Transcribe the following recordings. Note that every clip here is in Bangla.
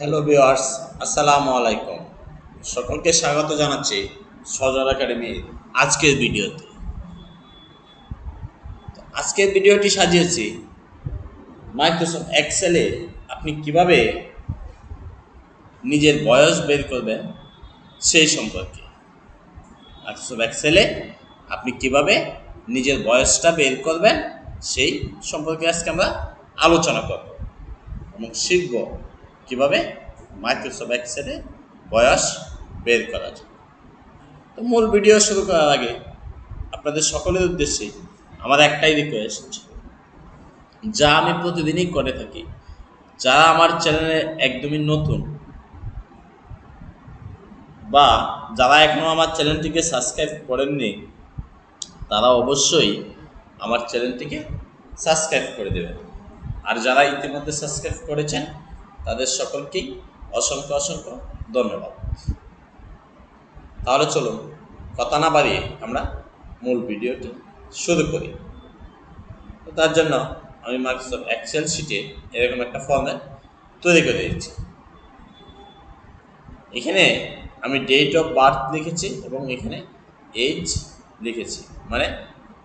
হ্যালো ভিওয়ার্স আসসালামু আলাইকুম সকলকে স্বাগত জানাচ্ছি সজল একাডেমির আজকের ভিডিওতে। আজকের ভিডিওটি সাজিয়েছি মাইক্রোসফট এক্সেলে আপনি কীভাবে নিজের বয়স বের করবেন সেই সম্পর্কে। মাইক্রোসফট এক্সেলে আপনি কীভাবে নিজের বয়সটা বের করবেন সেই সম্পর্কে আজকে আমরা আলোচনা করব এবং শিখব কীভাবে মাইক্রোসফট এক্সেলে বয়স বের করা যায়। তো মূল ভিডিও শুরু করার আগে আপনাদের সকলের উদ্দেশ্যে আমার একটাই রিকোয়েস্ট যা আমি প্রতিদিনই করে থাকি, যারা আমার চ্যানেলে একদমই নতুন বা যারা এখনও আমার চ্যানেলটিকে সাবস্ক্রাইব করেননি, তারা অবশ্যই আমার চ্যানেলটিকে সাবস্ক্রাইব করে দেবেন। আর যারা ইতিমধ্যে সাবস্ক্রাইব করেছেন তাদের সকলকেই অসংখ্য অসংখ্য ধন্যবাদ। তাহলে চলুন কথা না বাড়িয়ে আমরা মূল ভিডিওটি শুরু করি। তো তার জন্য আমি মাইক্রোসফট এক্সেল শিটে এরকম একটা ফর্ম্যাট তৈরি করে দিয়েছি। এখানে আমি ডেট অফ বার্থ লিখেছি এবং এখানে এজ লিখেছি। মানে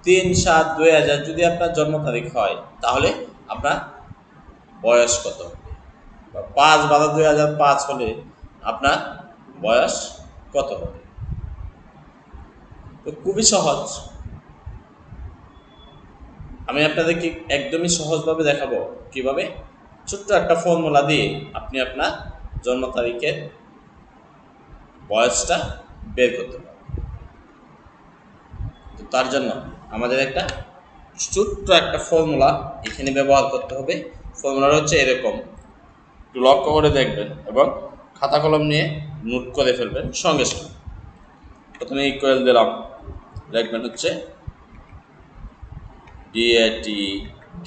তিন সাত দুই হাজার যদি আপনার জন্ম তারিখ হয়, তাহলে আপনার বয়স কত? পাঁচ বারো দুই হাজার পাঁচ হলে আপনার বয়স কত হবে? তো খুবই সহজ। আমি আপনাদেরকে একদমই সহজভাবে দেখাবো কীভাবে। ছোট্ট একটা ফর্মুলা দিয়ে আপনি আপনার জন্ম তারিখের বয়সটা বের করতে পারবেন তো তার জন্য আমাদের একটা ছোট্ট একটা ফর্মুলা এখানে ব্যবহার করতে হবে। ফর্মুলাটা হচ্ছে এরকম। একটু লক্ষ্য করে দেখবেন এবং খাতা কলম নিয়ে নোট করে ফেলবেন সঙ্গে সঙ্গে। প্রথমে ইকুয়াল দিলাম। দেখবেন হচ্ছে D A T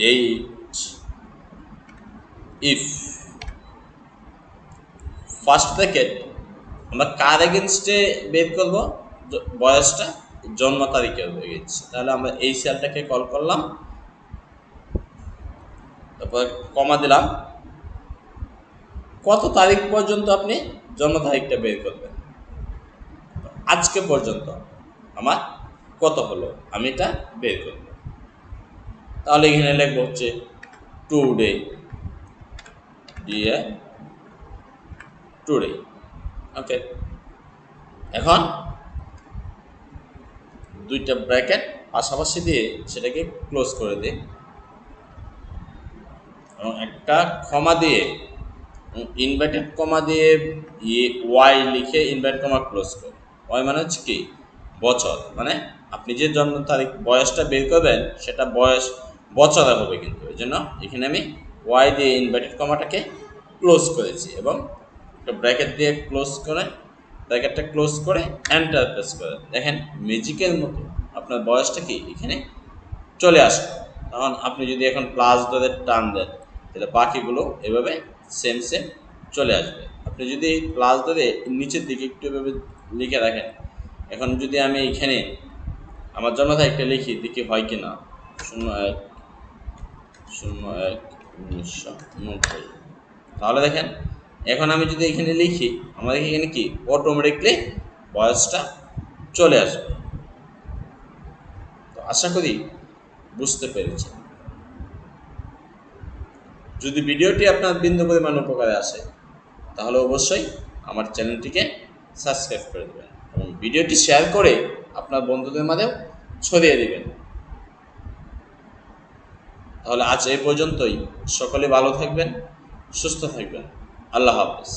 date if first bracket আমরা কার এগেনস্টে বের করব? বয়সটা, জন্ম তারিখের হয়ে গেছে তাহলে আমরা এই সেলটাকে কল করলাম। তারপর কমা দিলাম। কত তারিখ পর্যন্ত আপনি জন্ম তারিখটা বের করবেন? আজকে পর্যন্ত আমার কত হলো? আমি এটা বের করব। তাহলে এখানে লিখব হচ্ছে টু ডে দিয়ে টুডে। ওকে। এখন দুইটা ব্র্যাকেট পাশাপাশি দিয়ে সেটাকে ক্লোজ করে দিই। এবং একটা ক্ষমা দিয়ে ইনভার্টেড কমা দিয়ে ইয়ে ওয়াই লিখে ইনভার্ট কমা ক্লোজ করে ওয়াই মানে হচ্ছে কি? বছর। মানে আপনি যে জন্ম তারিখ বয়সটা বের করবেন, সেটা বয়স বছরে হবে কিন্তু। এই জন্য এখানে আমি ওয়াই দিয়ে ইনভার্টেড কমাটাকে ক্লোজ করেছি এবং একটা ব্র্যাকেট দিয়ে ক্লোজ করে, ব্র্যাকেটটা ক্লোজ করে এন্টার প্রেস করে। দেখেন, ম্যাজিকের মতো আপনার বয়সটা কি? এখানে চলে আসবে তখন আপনি যদি এখন প্লাস ধরে টান দেন তাহলে বাকিগুলো এভাবে সেম সেম চলে আসবে। আপনি যদি প্লাস ধরে নিচের দিকে একটু এভাবে লিখে রাখেন, এখন যদি আমি এখানে আমার জন্ম তারিখটা লিখি, দেখি হয় কি না শূন্য এক শূন্য এক, উনিশশো নব্বই। তাহলে দেখেন, এখন আমি যদি এখানে লিখি, আমাদের এখানে কি? অটোমেটিকলি বয়সটা চলে আসবে। তো আশা করি বুঝতে পেরেছি যদি ভিডিওটি আপনার বিন্দু পরিমাণ উপকারে আসে, তাহলে অবশ্যই আমার চ্যানেলটিকে সাবস্ক্রাইব করে দেবেন এবং ভিডিওটি শেয়ার করে আপনার বন্ধুদের মাঝেও ছড়িয়ে দেবেন। তাহলে আজ এই পর্যন্তই। সকলে ভালো থাকবেন, সুস্থ থাকবেন। আল্লাহ হাফেজ।